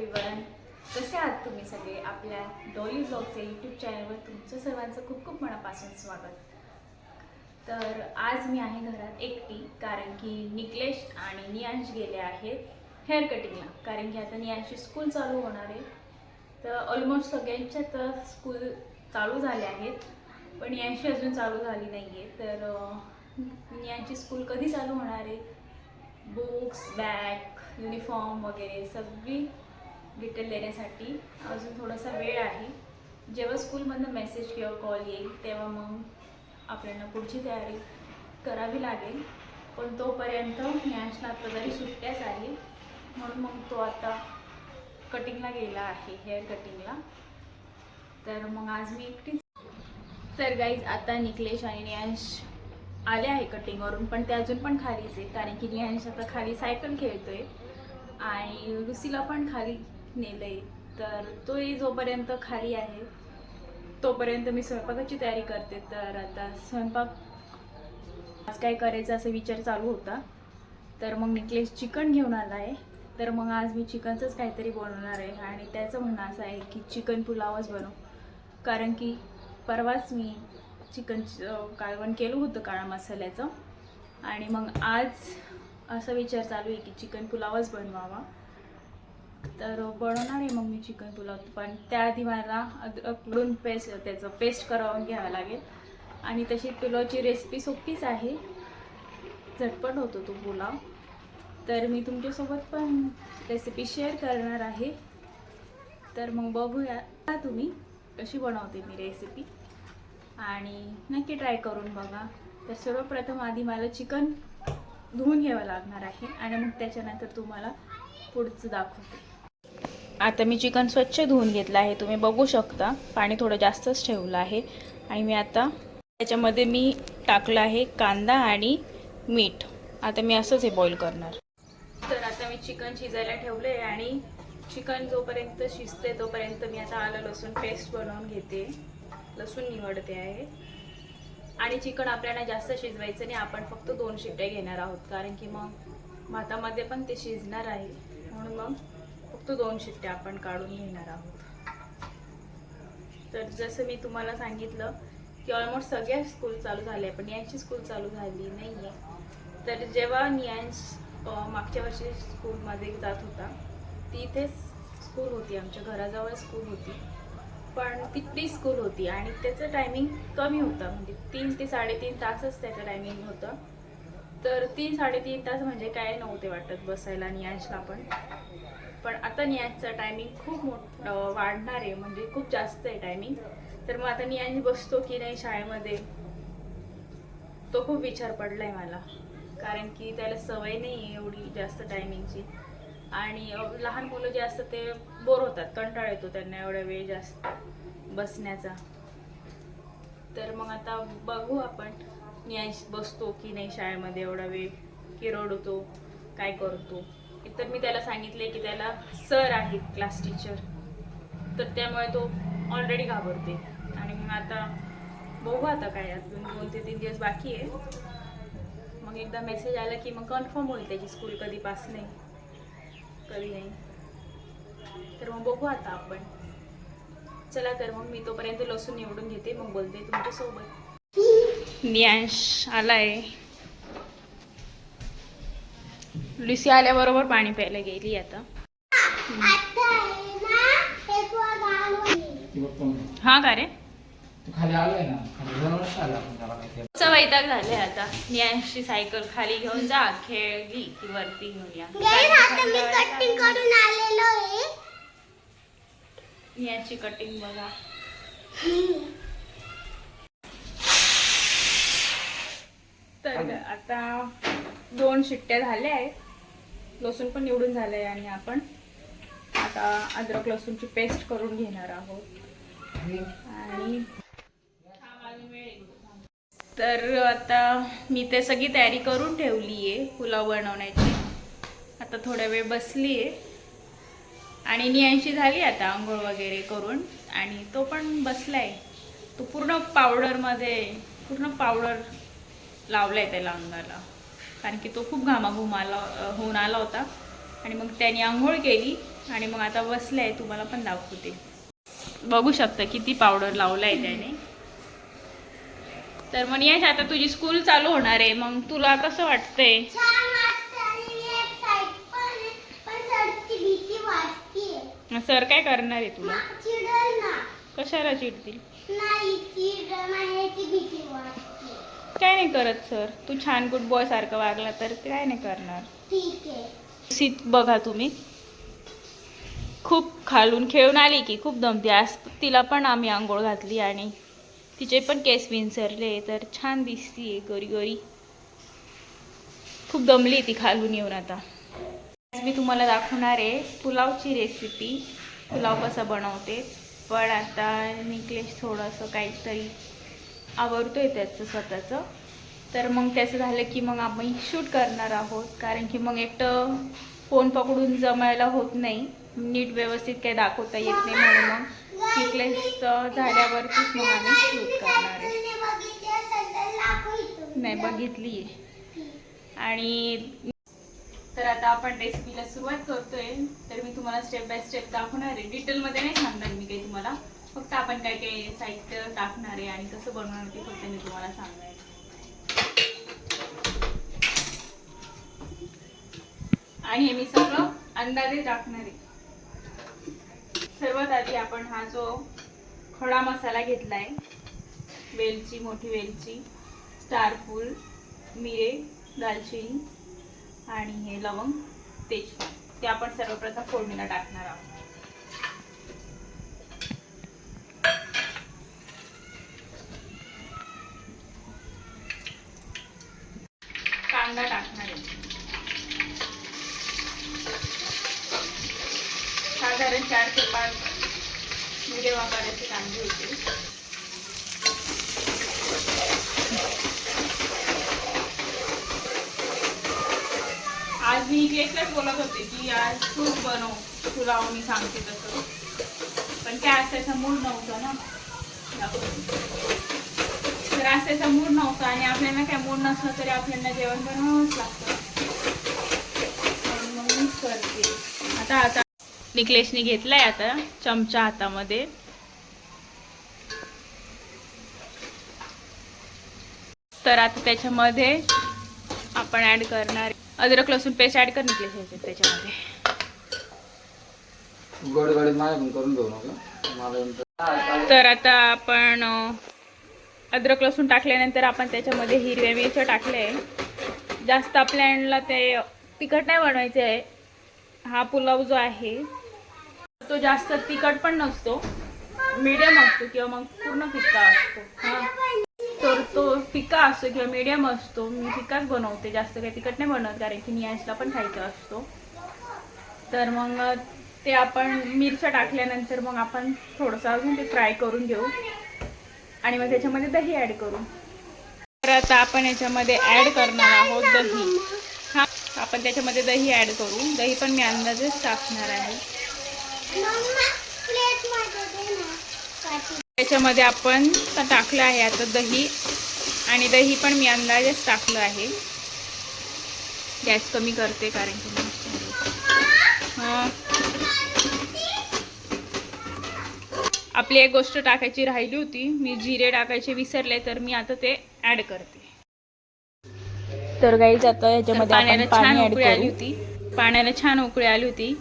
Everyone कसे आहात तुम्ही सगळे? आपल्या डॉली ब्लॉगच्या यूट्यूब चॅनलवर तुमचं सर्वांचं खूप खूप मनापासून स्वागत. तर आज मी आहे घरात एकटी कारण की निकलेश आणि नियांश गेले आहेत हेअर कटिंगला कारण की आता नियांशची स्कूल चालू होणार आहे. तर ऑलमोस्ट सगळ्यांच्या तर स्कूल चालू झाल्या आहेत पण नियांशी अजून चालू झाली नाही आहे तर नियांची स्कूल कधी चालू होणार आहे? बुक्स बॅग युनिफॉर्म वगैरे सगळी डिटेल देण्यासाठी अजून थोडासा वेळ आहे. जेव्हा स्कूलमधनं मेसेज किंवा कॉल येईल तेव्हा मग आपल्याला पुढची तयारी करावी लागेल. पण तोपर्यंत यांशला आता जरी सुट्ट्याच आहे. म्हणून मग तो आता कटिंगला गेला आहे हेअर कटिंगला तर मग आज मी एकटीच. तर गाईज आता निकलेश आणि नियांश आले आहे कटिंगवरून पण ते अजून पण खालीच आहे. कारण की नियांश आता खाली सायकल खेळतोय. आणि रुसीला पण खाली नेलंय. तर तोही जोपर्यंत खाली आहे तोपर्यंत मी स्वयंपाकाची तयारी करते. तर आता स्वयंपाक आज काय करायचं असा विचार चालू होता. तर मग निकलेश चिकन घेऊन आला आहे. तर मग आज मी चिकनचंच काहीतरी बनवणार आहे. आणि त्याचं म्हणणं असं आहे की चिकन पुलावच बनव. कारण की परवाच मी चिकन कालवण केलं होतं काळा मसाल्याचं. आणि मग आज असा विचार चालू आहे की चिकन पुलावच बनवावा. तर बनवणार आहे मग मी चिकन पुलाव. पण त्याआधी मला अदरकडून पेस्ट त्याचं पेस्ट करावून घ्यावं लागेल. आणि तशी पुलावची रेसिपी सोपीच आहे. झटपट होतो तो पुलाव. तर मी तुमच्यासोबत पण रेसिपी शेअर करणार आहे. तर मग बघूया. का तुम्ही कशी बनवते मी रेसिपी आणि नक्की ट्राय करून बघा. तर सर्वप्रथम आधी मला चिकन धुवून घ्यावं लागणार आहे. आणि मग त्याच्यानंतर तुम्हाला पुढचं दाखवते. आता मी चिकन स्वच्छ धुवून घेतलं आहे. तुम्ही बघू शकता. पाणी थोडं जास्तच ठेवलं आहे. आणि मी आता त्याच्यामध्ये मी टाकलं आहे कांदा आणि मीठ. आता मी असंच हे बॉईल करणार. तर आता मी चिकन शिजायला ठेवले आणि चिकन जोपर्यंत शिजते तोपर्यंत मी आता आलं लसूण पेस्ट बनवून घेते. लसूण निवडते आहे. आणि चिकन आपल्याला जास्त शिजवायचं नाही. आपण फक्त दोन शिट्ट्या घेणार आहोत. कारण की मग भातामध्ये पण ते शिजणार आहे. म्हणून मग फक्त दोन शिट्ट्या आपण काढून घेणार आहोत. तर जसं मी तुम्हाला सांगितलं की ऑलमोस्ट सगळ्या स्कूल चालू झाल्या पण यांची स्कूल चालू झाली नाही आहे तर जेव्हा नियांश मागच्या वर्षी स्कूलमध्ये जात होता ती इथेच स्कूल होती आमच्या घराजवळ स्कूल होती. पण ती प्री स्कूल होती आणि त्याचं टायमिंग कमी होतं. म्हणजे तीन ते साडेतीन तासच त्याचं टायमिंग होतं. तर तीन साडेतीन तास म्हणजे काय नव्हते वाटत बसायला नियांशला पण. पण आता नियांशचा टायमिंग खूप मोठ वाढणार आहे. म्हणजे खूप जास्त आहे टायमिंग तर मग आता नियांश बसतो की नाही शाळेमध्ये? तो खूप विचार पडलाय मला. कारण की त्याला सवय नाही आहे एवढी जास्त टायमिंगची आणि लहान मुलं जे असतात ते बोर होतात. कंटाळ येतो त्यांना एवढा वेळ जास्त बसण्याचा. तर मग आता बघू आपण न्याय बसतो की नाही शाळेमध्ये एवढा वेळ? की रडतो? काय करतो? तर मी त्याला सांगितले की त्याला सर आहेत क्लास टीचर तर त्यामुळे तो ऑलरेडी घाबरते आणि मग आता बघू आता काय अजून दोन ते तीन दिवस बाकी आहे. मग एकदा मेसेज आला की मग कन्फर्म होईल त्याची स्कूल कधीपास नाही कधी नाही. तर मग बघू आता आपण. चला तर मग मी तोपर्यंत लसूण निवडून घेते मग बोलते तुमच्यासोबत. नियांश आलाय. लुसी आल्याबरोबर पाणी प्यायला गेली आता. हा का रे? वैताग झाले आता. नियांशची सायकल खाली घेऊन जा खेळली की वरती घेऊन या. कटिंग करून आलेलो आहे. नियांशची कटिंग बघा. तर आता दोन शिट्ट्या झाल्या आहेत. लसूण पण निवडून झालं आहे आणि आपण आता अद्रक लसूणची पेस्ट करून घेणार आहोत. आणि तर आता मी ते सगळी तयारी करून ठेवली आहे पुलाव बनवण्याची. आता थोडा वेळ बसली आहे आणि नियांशी झाली आता आंघोळ वगैरे करून. आणि तो पण बसला आहे तो पूर्ण पावडरमध्ये पूर्ण पावडर लावलाय त्याला अंगाला. कारण की तो खूप घामाघूम आला होऊन आला होता. आणि मग त्याने आंघोळ केली आणि मग आता बसले आहे तुम्हाला पण दाखवते. बघू शकता किती पावडर लावला आहे त्याने. तर मग यश आता तुझी स्कूल चालू होणार आहे. मग तुला कसं वाटतंय? सर काय करणार आहे तुला? कशाला चिडतील? काय नाही करत सर तू छान गुड बॉय सारखं वागला तर काय नाही करणार. ठीक आहे. सीट बघा तुम्ही. खूप खालून खेळून आली की खूप दमते. आज तिला पण आम्ही आंघोळ घातली आणि तिचे पण केस विंचरले तर छान दिसतीये गोरी गोरी. खूप दमली ती खालून येऊन आता. आज मी तुम्हाला दाखवणार आहे पुलावची रेसिपी पुलाव कसा बनवते. पण आता निकलेश थोडंसं काहीतरी आवडतोय त्याचं स्वतःचं. तर मग त्याचं झालं की मग आम्ही शूट करणार आहोत. कारण की मग एकटं फोन पकडून जमायला होत नाही. नीट व्यवस्थित काही दाखवता येत नाही म्हणून मग निकलेसचं झाल्यावरतीच मग आम्ही शूट करणार आहे. नाही बघितली आहे आणि तर आता आपण रेसिपीला सुरुवात करतोय. तर मी तुम्हाला स्टेप बाय स्टेप दाखवणार आहे. डिटेलमध्ये नाही सांगणार मी काही तुम्हाला. फक्त आपण काय काय साहित्य टाकणार आहे आणि कसं बनवणार ते फक्त मी तुम्हाला सांगणार आहे. आणि हे मी सगळं अंदाजे टाकणार आहे. सर्वात आधी आपण हा जो खडा मसाला घेतलाय वेलची मोठी वेलची स्टारफूल मिरे दालचिनी आणि हे लवंग तेजपान ते आपण सर्वप्रथम फोडणीला टाकणार आहोत कांदा टाकणार आहे साधारण चार ते पाच मिरे काढायचे कांदे होते. आज मी एकच बोलत होते की आज तूप बनव तुला मी सांगते तसं. पण काय त्याचा मूड नव्हता ना. तर असायचा मूड नव्हता आणि आपल्याला काय मूड नसलं तरी आपल्याला जेवण बनवावंच लागतं. मग मीच करते. आता आता निकलेशने घेतलाय आता चमचा हातामध्ये. तर आता त्याच्यामध्ये आपण ऍड करणार. अद्रक लसूण पेस्ट त्याच्यामध्ये. पण करून मला नंतर- तर आता आपण अद्रक लसूण टाकल्यानंतर आपण त्याच्यामध्ये हिरव्या मिरच्या टाकल्या आहे. जास्त आपल्याला ते तिखट नाही बनवायचे आहे. हा पुलाव जो आहे तो जास्त तिखट पण नसतो. मीडियम असतो किंवा मग पूर्ण फिक्का असतो. हा. तर तो फिका असतो किंवा मीडियम असतो. मी फिकाच बनवते. जास्त काही तिखट नाही बनवत कारण की नियासला पण खायचा असतो. तर मग ते आपण मिरच्या टाकल्यानंतर मग आपण थोडंसं अजून ते फ्राय करून घेऊ. आणि मग त्याच्यामध्ये दही ॲड करू. तर आता आपण याच्यामध्ये ॲड करणार आहोत दही. हा आपण त्याच्यामध्ये दही ॲड करू. दही पण मी अंदाजेच टाकणार आहे. त्याच्यामध्ये आपण टाकलं आहे आता दही. आणि दही पण मी अंदाजेच टाकलं आहे. गॅस कमी करते कारण की हां. आपली एक गोष्ट टाकायची राहिली होती. मी जिरे टाकायचे विसरले तर मी आता ते ऍड करते. तर गाईज आता याच्यामध्ये पाण्याला छान उकळी आली होती. पाण्याला छान उकळी आली होती.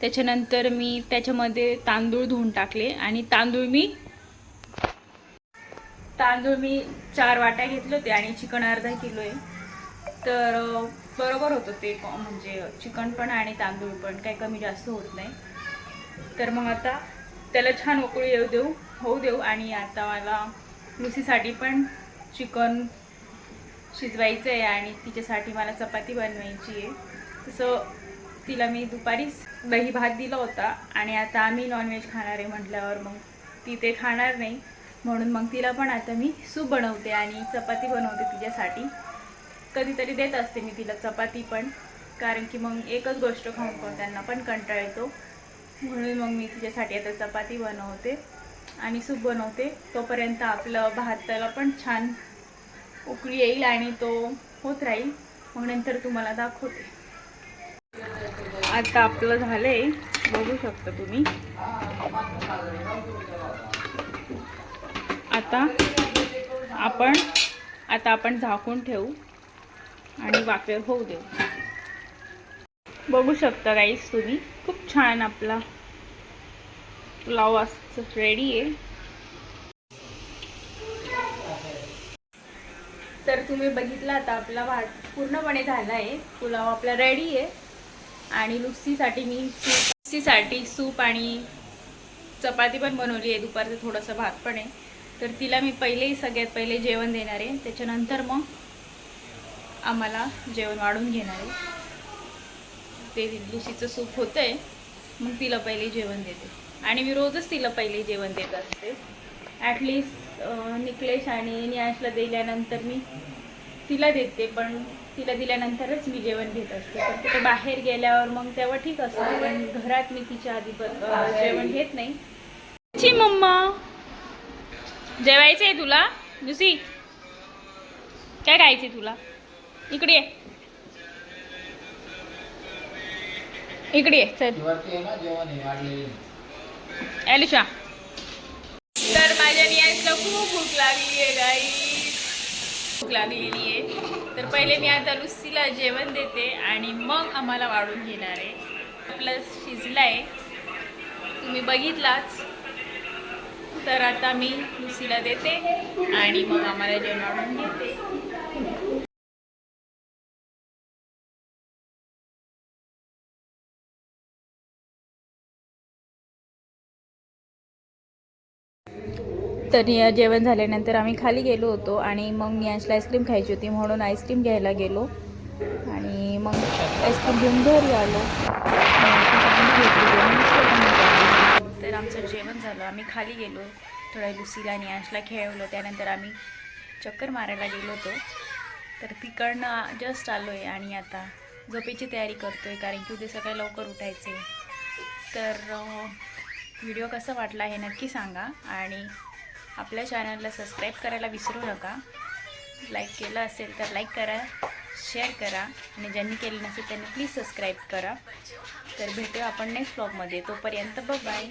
त्याच्यानंतर मी त्याच्यामध्ये तांदूळ धुवून टाकले. आणि तांदूळ मी तांदूळ मी चार वाट्या घेतले होते आणि चिकन अर्धा किलो आहे. तर बरोबर होतं ते म्हणजे चिकन पण आणि तांदूळ पण काही कमी जास्त होत नाही. तर मग आता त्याला छान उकळी येऊ देऊ होऊ देऊ आणि आता मला लुसीसाठी पण चिकन शिजवायचं आहे आणि तिच्यासाठी मला चपाती बनवायची आहे. तसं तिला मी दुपारीच दही भात दिला होता आणि आता आम्ही नॉनव्हेज खाणार आहे म्हटल्यावर मग ती ते खाणार नाही. म्हणून मग तिला पण आता मी सूप बनवते आणि चपाती बनवते तिच्यासाठी. कधीतरी देत असते मी तिला चपाती पण कारण की मग एकच गोष्ट खाऊन खाऊन त्यांना पण कंटाळ येतो. म्हणून मग मी तिच्यासाठी आता चपाती बनवते आणि सूप बनवते. तोपर्यंत आपलं भाताला पण छान उकळी येईल आणि तो होत राहील. मग नंतर तुम्हाला दाखवते. आता आपलं झालंय. बघू शकता तुम्ही. आता आपण आता आपण झाकून ठेवू आणि वाफेवर होऊ देऊ. बघू शकता गाईस तुम्ही खूप छान आपला पुलाव रेडी आहे. तर तुम्ही बघितलं आता आपला भात पूर्णपणे झाला आहे पुलाव आपला रेडी आहे. आणि लुस्सीसाठी मी लुस्सीसाठी सूप आणि चपाती पण बनवली आहे दुपारचं थोडंसं भात पण आहे. तर तिला मी पहिले सगळ्यात पहिले जेवण देणार आहे. त्याच्यानंतर मग आम्हाला जेवण वाढून घेणार आहे. ते लुसीचं सूप होतं आहे मग तिला पहिले जेवण देते. आणि मी रोजच तिला पहिले जेवण देत असते. ॲटलिस्ट निकलेश आणि नियाशला दिल्यानंतर मी तिला देते पण तिला दिल्यानंतरच मी जेवण घेत असते. पण तिथे बाहेर गेल्यावर मग तेव्हा ठीक असतं पण घरात मी तिच्या आधी जेवण घेत नाही. ची मम्मा! जेवायचं आहे तुला? लुसी काय खायचं तुला? इकडे ये. इकडे ये चल. एलिशा. तर माझ्या नियासला खूप भूक लागली आहे गाई भूक लागलेली आहे. तर पहिले मी आता लुसीला जेवण देते आणि मग आम्हाला वाढून घेणार आहे. आपलं शिजलं आहे तुम्ही बघितलाच. तर आता मी लुसीला देते आणि मग आम्हाला जेवण घेते तर या जेवण झाल्यानंतर आम्ही खाली गेलो होतो आणि मग मी आईस्ला आईस्क्रीम खायची होती म्हणून आईस्क्रीम घ्यायला गेलो. आणि मग आईस्क्रीम घेऊन घरी आलो. तर आमचं जेवण झालं. आम्ही खाली गेलो. थोड्या लुसीला आणि ॲशला खेळवलं. त्यानंतर आम्ही चक्कर मारायला गेलो होतो. तर तिकडनं जस्ट आलो आहे आणि आता झोपेची तयारी करतो आहे कारण की उद्या सकाळी लवकर उठायचे तर व्हिडिओ कसा वाटला हे नक्की सांगा आणि आपल्या चॅनलला सबस्क्राईब करायला विसरू नका. लाईक केलं असेल तर लाईक करा. शेअर करा. आणि ज्यांनी केले नसेल त्यांनी प्लीज सबस्क्राईब करा. तर भेटूया आपण नेक्स्ट ब्लॉगमध्ये तोपर्यंत बाय